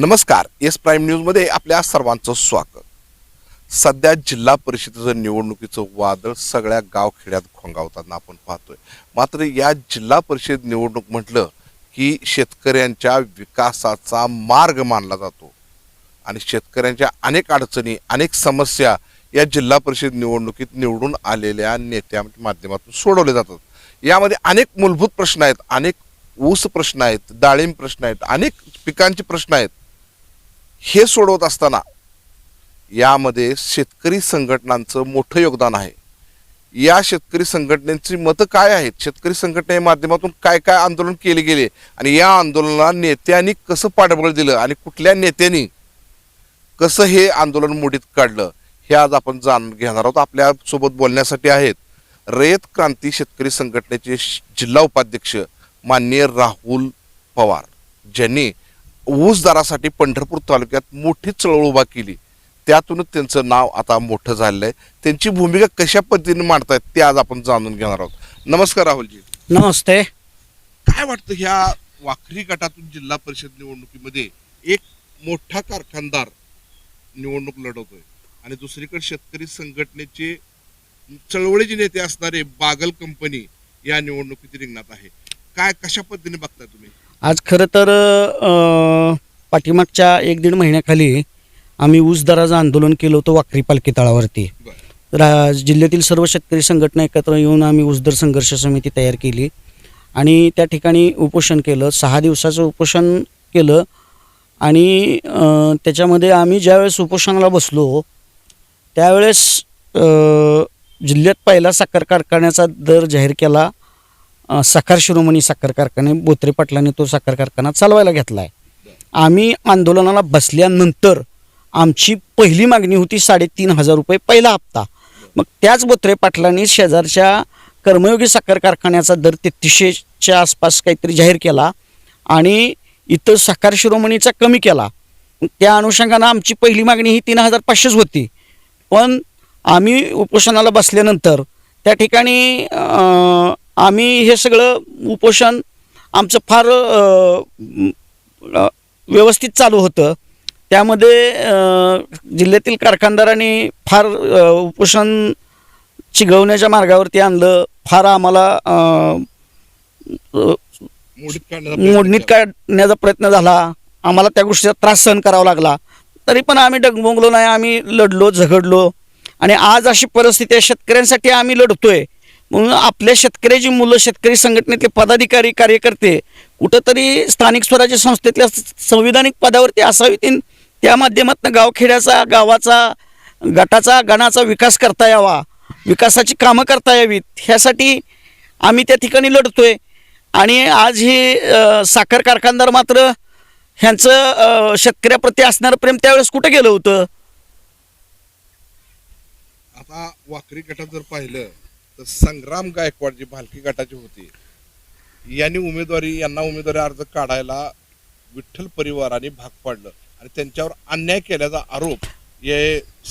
नमस्कार. S prime न्यूजमध्ये आपल्या सर्वांचं स्वागत. सध्या जिल्हा परिषदेचं निवडणुकीचं वादळ सगळ्या गावखेड्यात घोंगावताना आपण पाहतोय. मात्र या जिल्हा परिषद निवडणूक म्हटलं की शेतकऱ्यांच्या विकासाचा मार्ग मानला जातो. आणि शेतकऱ्यांच्या अनेक अडचणी अनेक समस्या या जिल्हा परिषद निवडणुकीत निवडून आलेल्या नेत्यांच्या माध्यमातून सोडवले जातात. यामध्ये अनेक मूलभूत प्रश्न आहेत अनेक ऊस प्रश्न आहेत डाळिंब प्रश्न आहेत अनेक पिकांचे प्रश्न आहेत. हे सोडवत असताना यामध्ये शेतकरी संघटनांचं मोठं योगदान आहे. या शेतकरी संघटनेची मतं काय आहेत? शेतकरी संघटने माध्यमातून काय काय आंदोलन केले गेले? आणि या आंदोलनाला नेत्यांनी कसं पाठबळ दिलं? आणि कुठल्या नेत्यांनी कसं हे आंदोलन मोडीत काढलं? हे आज आपण जाणून घेणार आहोत. आपल्यासोबत बोलण्यासाठी आहेत रयत क्रांती शेतकरी संघटनेचे जिल्हा उपाध्यक्ष माननीय राहुल पवार. ज्यांनी ऊस दरासाठी पंढरपूर तालुक्यात मोठी चळवळ उभा केली. त्यातूनच त्यांचं नाव आता मोठं झालेलं आहे त्यांची भूमिका कशा पद्धतीने मांडतायत ते आज आपण जाणून घेणार आहोत. नमस्कार राहुलजी. नमस्ते. काय वाटतं ह्या वाखरी गटातून जिल्हा परिषद निवडणुकीमध्ये एक मोठा कारखानदार निवडणूक लढवतोय आणि दुसरीकडे शेतकरी संघटनेचे चळवळीचे नेते असणारे बागल कंपनी या निवडणुकीत रिंगणात आहे. काय कशा पद्धतीने बघताय तुम्ही? आज खरं तर पाठीमागच्या एक दीड महिन्याखाली आम्ही ऊस दराचं आंदोलन केलं होतं वाकरी पालखी तळावरती. रा जिल्ह्यातील सर्व शेतकरी संघटना एकत्र येऊन आम्ही ऊस दर संघर्ष समिती तयार केली. आणि त्या ठिकाणी उपोषण केलं सहा दिवसाचं उपोषण केलं. आणि त्याच्यामध्ये आम्ही ज्यावेळेस उपोषणाला बसलो त्यावेळेस जिल्ह्यात पहिला साखर कारखान्याचा दर जाहीर केला. साखर शिरोमणी साखर कारखाने बोत्रे पाटलांनी तो साखर कारखाना चालवायला घेतला आहे आम्ही आंदोलनाला बसल्यानंतर आमची पहिली मागणी होती साडेतीन हजार रुपये पहिला हप्ता. मग त्याच बोत्रे पाटलांनी शेजारच्या कर्मयोगी साखर कारखान्याचा दर तेहतीसशेच्या आसपास काहीतरी जाहीर केला आणि इथं साखर शिरोमणीचा कमी केला. त्या अनुषंगानं आमची पहिली मागणी ही तीन हजार पाचशेच होती. पण आम्ही उपोषणाला बसल्यानंतर त्या ठिकाणी आम्ही हे सगळं उपोषण आमचं फार व्यवस्थित चालू होतं. त्यामध्ये जिल्ह्यातील कारखानदारांनी फार उपोषण चिघळवण्याच्या मार्गावरती आणलं. फार आम्हाला मोडणीत. काढण्याचा प्रयत्न झाला. आम्हाला त्या गोष्टीचा त्रास सहन करावा लागला. तरी पण आम्ही डगमगलो नाही आम्ही लढलो झगडलो. आणि आज अशी परिस्थिती आहे शेतकऱ्यांसाठी आम्ही लढतोय. म्हणून आपल्या शेतकऱ्याची मुलं शेतकरी संघटनेतले पदाधिकारी कार्यकर्ते कुठंतरी स्थानिक स्वराज्य संस्थेतल्या संविधानिक पदावरती असावीत आणि त्या माध्यमातून गावखेड्याचा गावाचा गटाचा गणाचा विकास करता यावा विकासाची कामं करता यावीत ह्यासाठी आम्ही त्या ठिकाणी लढतोय. आणि आज ही साखर कारखानदार मात्र ह्यांचं शेतकऱ्याप्रती असणारं प्रेम त्यावेळेस कुठं गेलं होतं? आता वाकरी गटात जर पाहिलं तर संग्राम गायकवाड जे भालकी गटाचे होते. यांनी उमेदवारी यांना उमेदवारी अर्ज काढायला विठ्ठल परिवाराने भाग पाडलं. आणि त्यांच्यावर अन्याय केल्याचा आरोप हे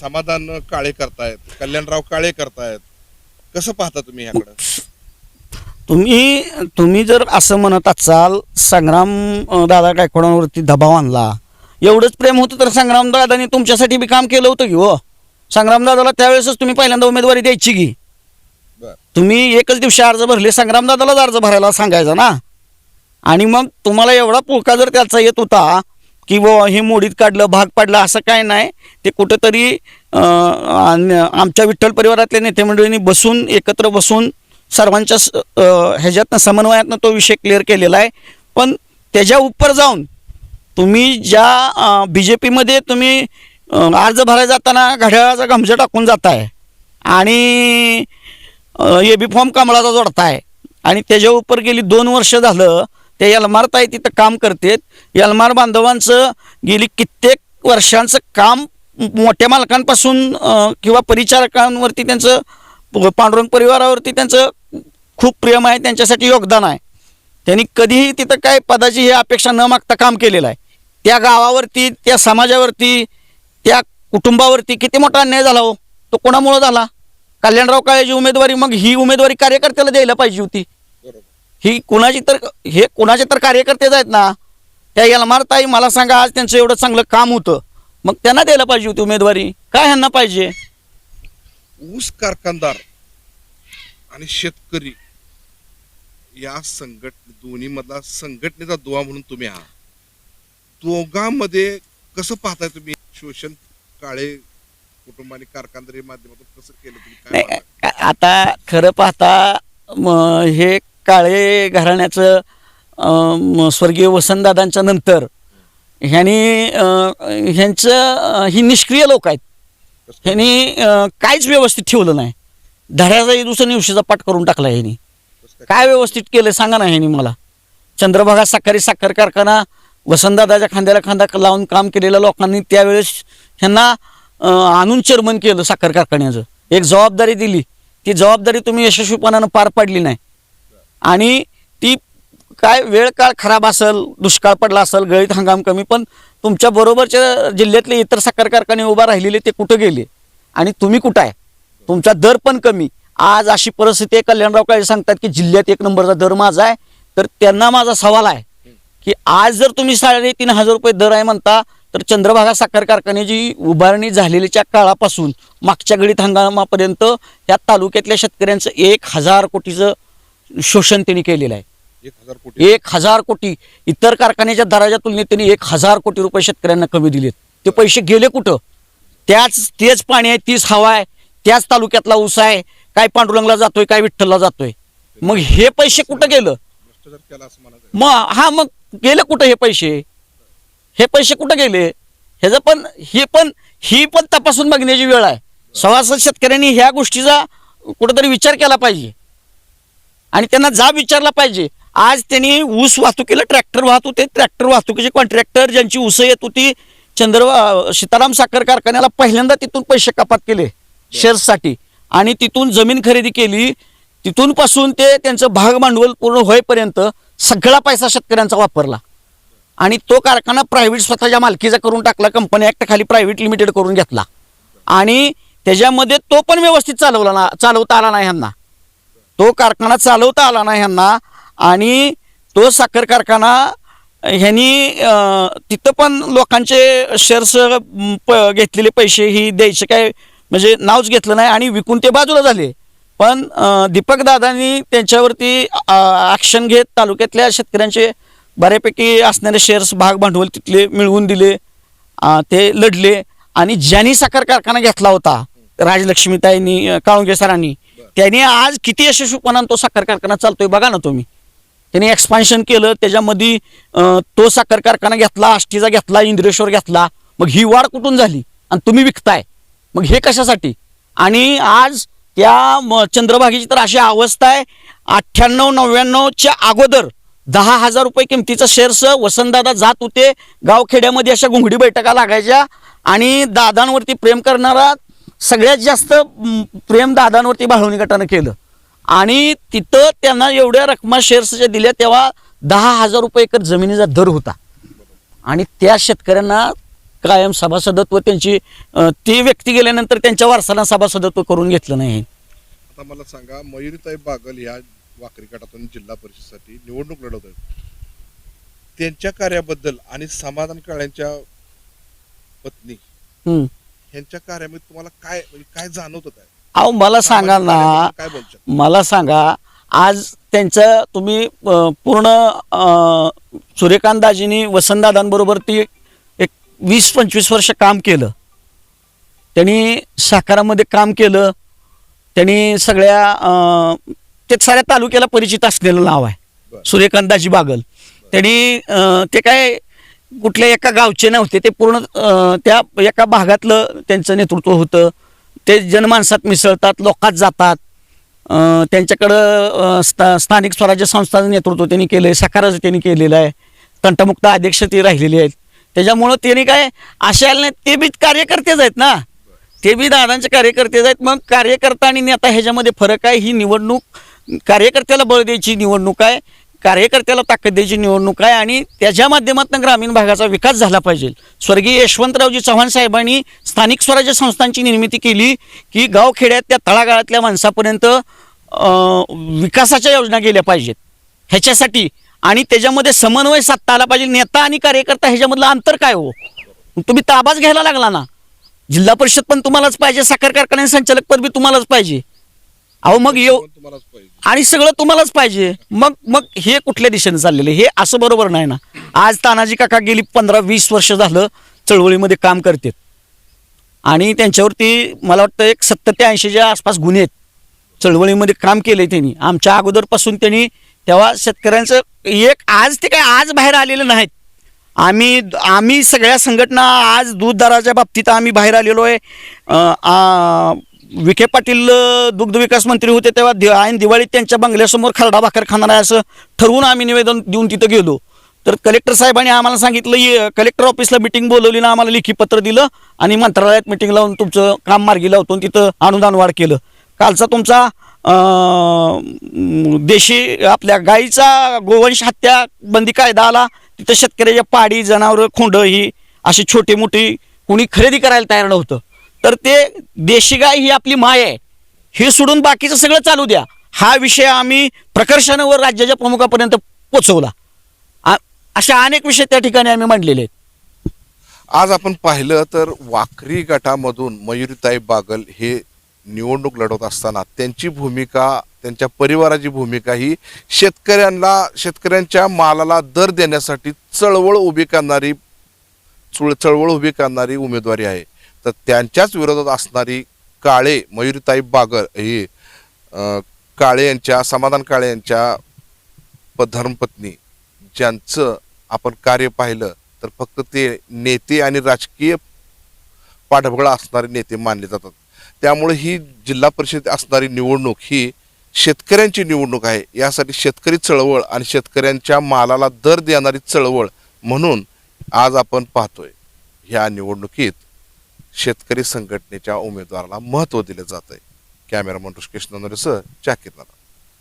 समाधान काळे करतायत कल्याणराव काळे करतायत. कसं पाहता तुम्ही याकडं तुम्ही तुम्ही जर असं म्हणत असाल संग्राम दादा गायकवाडांवरती दबाव आणला. एवढंच प्रेम होतं तर संग्राम दादानी तुमच्यासाठी बी काम केलं होतं की हो? संग्राम दादाला त्यावेळेसच तुम्ही पहिल्यांदा उमेदवारी द्यायची की? तुम्ही एकच दिवशी अर्ज भरले संग्रामदादालाच अर्ज भरायला सांगायचा ना? आणि मग तुम्हाला एवढा पुळका जर त्याचा येत होता की व हे मोडीत काढलं भाग पाडलं असं काय नाही. ते कुठंतरी आमच्या विठ्ठल परिवारातल्या नेते मंडळींनी बसून एकत्र बसून सर्वांच्या ह्याच्यातनं समन्वयातनं तो विषय क्लिअर केलेला आहे. पण त्याच्या उपर जाऊन तुम्ही ज्या बी जे पीमध्ये तुम्ही अर्ज भरायला जाताना घड्याळाचा गमजा टाकून जाताय. आणि ए बी फॉर्म कमळाचा जोडताय आणि त्याच्या उपर गेली दोन वर्ष झालं त्या यलमार ताई तिथं काम करतेत यलमार बांधवांचं गेली कित्येक वर्षांचं काम मोठ्या मालकांपासून किंवा परिचारकांवरती त्यांचं प- पांडुरंग परिवारावरती त्यांचं खूप प्रेम आहे त्यांच्यासाठी योगदान आहे. त्यांनी कधीही तिथं काय पदाची ही अपेक्षा न मागता काम केलेलं आहे. त्या गावावरती त्या समाजावरती त्या कुटुंबावरती किती मोठा अन्याय झाला हो? तो कोणामुळं झाला? कल्याणराव काळेची उमेदवारी मग ही उमेदवारी कार्यकर्त्याला द्यायला पाहिजे होती. ही कुणाची तर हे कुणाचे तर कार्यकर्तेच आहेत ना. त्या यलमारताई मला सांगा आज त्यांचं एवढं चांगलं काम होतं. मग त्यांना द्यायला पाहिजे होती उमेदवारी. काय ह्यांना पाहिजे? ऊस कारखानदार आणि शेतकरी या संघट दोन्ही मधला संघटनेचा दुवा म्हणून तुम्ही आहात. दोघांमध्ये कसं पाहताय तुम्ही? शोषण काळे कुटुंब आणि कारखानदारी माध्यमातून कसं केलं तुम्ही काय? आता खरं पाहता म, हे काळे घराण्याचं अं, म, स्वर्गीय वसंतदादांच्या नंतर ह्यांनी अं, ह्यांचं अं, ही निष्क्रिय लोक आहेत? ह्यांनी अं, काहीच व्यवस्थित ठेवलं नाही धड्याचा दुसऱ्या निवशीचा पाठ करून टाकला ह्यांनी कसं काय? काय व्यवस्थित केलं सांगा ना ह्यांनी मला चंद्रभागा साखरी साखर कारखाना वसंतदादाच्या खांद्याला खांदा लावून काम केलेल्या लोकांनी त्यावेळेस ह्यांना आणून चेअरमन केलं साखर कारखान्याचं. एक जबाबदारी दिली. ती जबाबदारी तुम्ही यशस्वीपणानं पार पाडली नाही. आणि ती काय वेळ काळ खराब असेल दुष्काळ पडला असेल गळीत हंगाम कमी पण तुमच्या बरोबरच्या जिल्ह्यातले इतर साखर कारखाने उभा राहिलेले ते कुठं गेले? आणि तुम्ही कुठं आहे? तुमचा दर पण कमी. आज अशी परिस्थिती आहे कल्याणराव काळे सांगतात की जिल्ह्यात एक नंबरचा दर माझा आहे. तर त्यांना माझा सवाल आहे की आज जर तुम्ही साडेतीन हजार रुपये दर आहे म्हणता तर चंद्रभागा साखर कारखान्याची उभारणी झालेल्याच्या काळापासून मागच्या गळीत हंगामापर्यंत या तालुक्यातल्या शेतकऱ्यांचं एक हजार कोटीचं शोषण त्यांनी केलेलं आहे. एक हजार कोटी. इतर कारखान्याच्या दराच्या तुलनेत त्यांनी एक हजार कोटी रुपये शेतकऱ्यांना कमी दिलेत. ते पैसे गेले कुठं? त्याच तेच पाणी आहे तीच हवा आहे त्याच तालुक्यातला ऊस आहे काय पांडुरंगला जातोय काय विठ्ठलला जातोय. मग हे पैसे कुठं गेलं? मग हा मग गेले कुठं हे पैसे? हे पैसे कुठं गेले? ह्याचं पण ही पण ही पण तपासून बघण्याची वेळ आहे. सभासद शेतकऱ्यांनी ह्या गोष्टीचा कुठंतरी विचार केला पाहिजे. आणि त्यांना जाब विचारला पाहिजे. आज त्यांनी ऊस वाहतुकीला ट्रॅक्टर वाहत होते. ट्रॅक्टर वाहतुकीचे कॉन्ट्रॅक्टर ज्यांची ऊस येत होती चंद्र सीताराम साखर कारखान्याला पहिल्यांदा तिथून पैसे कपात केले शेअर्ससाठी. आणि तिथून जमीन खरेदी केली. तिथून पासून ते त्यांचं भाग भांडवल पूर्ण होईपर्यंत सगळा पैसा शेतकऱ्यांचा वापरला. आणि तो कारखाना प्रायव्हेट स्वतःच्या मालकीचा करून टाकला कंपनी ॲक्ट खाली प्रायव्हेट लिमिटेड करून घेतला. आणि त्याच्यामध्ये तो पण व्यवस्थित चालवला ना चालवता आला नाही ह्यांना. तो कारखाना चालवता आला नाही ह्यांना आणि तो साखर कारखाना ह्यांनी तिथं पण लोकांचे शेअर्स प घेतलेले पैसे ही द्यायचे काय म्हणजे नावच घेतलं नाही आणि विकून ते बाजूला झाले. पण दीपक दादांनी त्यांच्यावरती ॲक्शन घेत तालुक्यातल्या शेतकऱ्यांचे बऱ्यापैकी असणारे शेअर्स भाग भांडवल तिथले मिळवून दिले ते लढले. आणि ज्यांनी साखर कारखाना घेतला होता राजलक्ष्मीताईंनी काळुंगे सरांनी त्यांनी आज किती यशस्वीपणानं तो साखर कारखाना चालतोय बघा ना तुम्ही. त्यांनी एक्सपान्शन केलं त्याच्यामध्ये तो साखर कारखाना घेतला आष्टीचा घेतला इंद्रेश्वर घेतला मग ही वाढ कुठून झाली? आणि तुम्ही विकताय. मग हे कशासाठी? आणि आज त्या चंद्रभागेची तर अशी अवस्था आहे अठ्ठ्याण्णव नव्याण्णवच्या अगोदर दहा हजार रुपये किमतीचं शेअर्स वसंतदादा जात होते गावखेड्यामध्ये अशा घुंगडी बैठका लागायच्या. आणि दादांवरती प्रेम करणारा सगळ्यात जास्त प्रेम दादांवरती बाळवणी गटानं केलं. आणि तिथं त्यांना एवढ्या रकमा शेअर्सच्या दिल्या तेव्हा दहा हजार रुपये एकर जमिनीचा दर होता. आणि त्या शेतकऱ्यांना कायम सभासदत्व त्यांची ती व्यक्ती गेल्यानंतर त्यांच्या वारसाला सभासदत्व करून घेतलं नाही आता मला सांगा मयुरीताई बागल ह्या वाकरी गटातून जिल्हा परिषदेसाठी निवडणूक लढवत आहेत त्यांच्या कार्याबद्दल आणि समाधान काळ्यांच्या पत्नी हम्म. ह्यांच्या कार्यामध्ये तुम्हाला काय म्हणजे काय जाणवत काय अहो मला सांगा ना. काय बोलतात मला सांगा आज त्यांचं तुम्ही अं, पूर्ण अं, सूर्यकांत दाजींनी वसंतदादांबरोबर ती एक वीस पंचवीस वर्ष काम केलं. त्यांनी साकारामध्ये काम केलं. त्यांनी सगळ्या अं, ते साऱ्या तालुक्याला परिचित असलेलं नाव आहे. बरं. सूर्यकांत दाजी बागल. त्यांनी ते काय कुठल्या एका गावचे नव्हते ते पूर्ण त्या एका भागातलं त्यांचं नेतृत्व होतं. ते जनमानसात मिसळतात लोकात जातात. त्यांच्याकडं स्था स्थानिक स्वराज्य संस्थाचं नेतृत्व त्यांनी केलं आहे सकाराचं त्यांनी केलेलं आहे. तंटमुक्त अध्यक्ष ते राहिलेले आहेत. त्याच्यामुळं त्यांनी काय अशा नाही ते बी कार्यकर्तेच आहेत ना. ते बी दादांचे कार्यकर्तेच आहेत. मग कार्यकर्ता आणि नेता ह्याच्यामध्ये फरक आहे ही निवडणूक कार्यकर्त्याला बळ द्यायची निवडणूक आहे कार्यकर्त्याला ताकद द्यायची निवडणूक आहे आणि त्याच्या माध्यमातून ग्रामीण भागाचा विकास झाला पाहिजे. स्वर्गीय यशवंतरावजी चव्हाण साहेबांनी स्थानिक स्वराज्य संस्थांची निर्मिती केली की गावखेड्यात त्या तळागाळातल्या माणसापर्यंत विकासाच्या योजना गेल्या पाहिजेत. ह्याच्यासाठी आणि त्याच्यामध्ये समन्वय साधता आला पाहिजे. नेता आणि कार्यकर्ता ह्याच्यामधलं अंतर काय हो? तुम्ही ताबाच घ्यायला लागला ना. जिल्हा परिषद पण तुम्हालाच पाहिजे साखर कारखान्याचे संचालक पद बी तुम्हालाच पाहिजे. अहो मग येऊ. तुम्हालाच पाहिजे. आणि सगळं तुम्हालाच पाहिजे. मग मग हे कुठल्या दिशेने चाललेलं आहे? हे असं बरोबर नाही ना. आज तानाजी काका गेली पंधरा वीस वर्ष झालं चळवळीमध्ये काम करतात. आणि त्यांच्यावरती मला वाटतं एक सत्तर ते ऐंशीच्या आसपास गुन्हे आहेत. चळवळीमध्ये काम केलंय त्यांनी. आमच्या अगोदरपासून त्यांनी तेव्हा शेतकऱ्यांचं एक आज ते काय आज बाहेर आलेलं नाहीत. आम्ही आम्ही सगळ्या संघटना आज दूध दराच्या बाबतीत आम्ही बाहेर आलेलो आहे. विखे पाटील दुग्धविकास दुग्ध विकास मंत्री होते तेव्हा दि ऐन दिवाळीत त्यांच्या बंगल्यासमोर खरडा भाकर खाणार आहे असं ठरवून आम्ही निवेदन देऊन तिथं गेलो. तर कलेक्टर साहेबांनी आम्हाला सांगितलं ये कलेक्टर ऑफिसला मिटिंग बोलवली ना आम्हाला लेखी पत्र दिलं आणि मंत्रालयात मिटिंग लावून तुमचं काम मार्गी लावतो आणि तिथं अनुदान वाढ केलं. कालचा तुमचा देशी आपल्या गाईचा गोवंश हत्या बंदी कायदा आला. तिथं शेतकऱ्याच्या पाडी जनावरं खोंड ही अशी छोटी मोठी कुणी खरेदी करायला तयार नव्हतं. तर ते देशी गाय ही आपली माय आहे. हे सोडून बाकीचं सगळं चालू द्या. हा विषय आम्ही प्रकर्षानं वर राज्याच्या प्रमुखापर्यंत पोचवला. आ- अशा अनेक विषय त्या ठिकाणी आम्ही मांडलेले आहेत. आज आपण पाहिलं तर वाखरी गटामधून मयुरीताई बागल हे निवडणूक लढवत असताना त्यांची भूमिका त्यांच्या परिवाराची भूमिका ही शेतकऱ्यांना शेतकऱ्यांच्या मालाला दर देण्यासाठी चळवळ उभी करणारी चुळ चळवळ उभी करणारी उमेदवारी आहे. तर त्यांच्याच विरोधात असणारी काळे मयुरीताई बागर ही काळे यांच्या समाधान काळे यांच्या प- धर्मपत्नी ज्यांचं आपण कार्य पाहिलं तर फक्त ते नेते आणि राजकीय पाठबळ असणारे नेते मानले जातात. त्यामुळे ही जिल्हा परिषद असणारी निवडणूक ही शेतकऱ्यांची निवडणूक आहे. यासाठी शेतकरी चळवळ आणि शेतकऱ्यांच्या मालाला दर देणारी चळवळ म्हणून आज आपण पाहतोय ह्या निवडणुकीत. शेतकरी संघटनेच्या उमेदवाराला महत्त्व दिलं जात आहे कॅमेरामन ऋषिकेश नंदरेसह जाकीर नाना